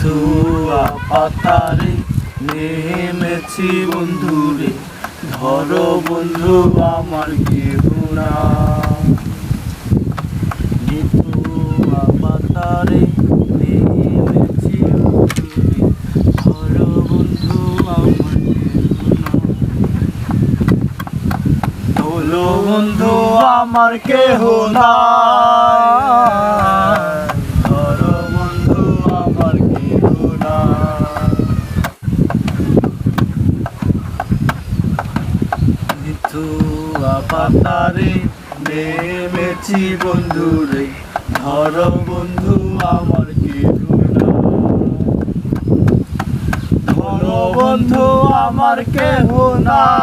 ধুয়া পাতারে নেমেছি বন্ধুরে। ধরো বন্ধু আমার ধরো বন্ধু বন্ধু আমার কেহ না ধরো বন্ধু আমার কেহ না মিথুয়া পাতারে নেমেছি বন্ধুরে। ধর বন্ধু আমার না ধরো বন্ধু আমার কেহ নাই।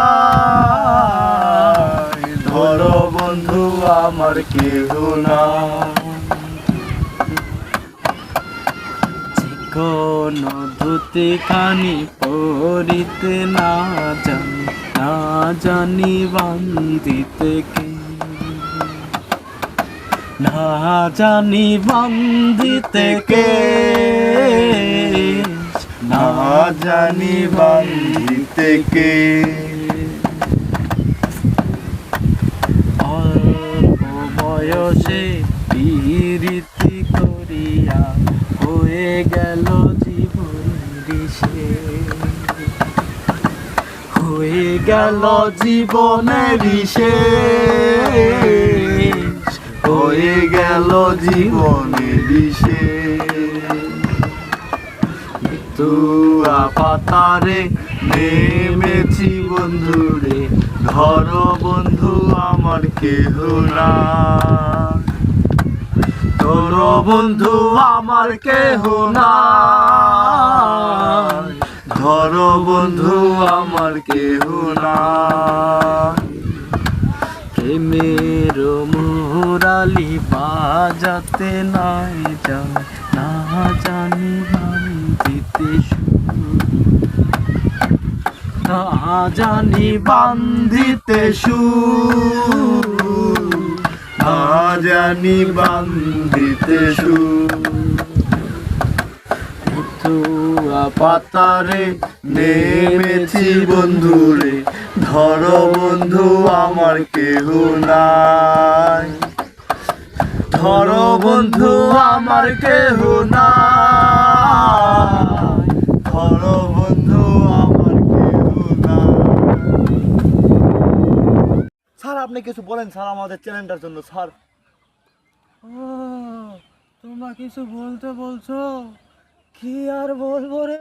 ধরো বন্ধু আমার কেহ না ধুতে খানি পরিতে না জানি। না জানি বান্দিতে কে। না জানি বান্দিতে কে। না জানি বান্দিতে কে। অল্প বয়সে বিরীতি করিয়া হয়ে গেল জীবন ঋষে হয়ে গেল জীবনের হয়ে গেল জীবনের শেষ। তুয়া পাতারে নেমেছি বন্ধুরে। ধর বন্ধু, আমার কেহ না তোর বন্ধু, আমার কেহ না ধর বন্ধু, আমার কেহ না প্রেমের মুরালি, বাজাতে নাই যান না জানি বান্দিতে না জানি বান্ধিতে সুর না জানি বান্দিতে সুর তুয়া পাতারে নেমেছি বন্ধুরে। ধর বন্ধু, আমার কেহ নাই। ধর বন্ধু, আমার কেহ নাই। ধর বন্ধু, আমার কেহ নাই। স্যার, আপনি কিছু বলেন, স্যার, আমাদের চ্যানেলটার জন্য, স্যার। ও, তোমরা কিছু বলতে বলছো? কি আর বলব রে?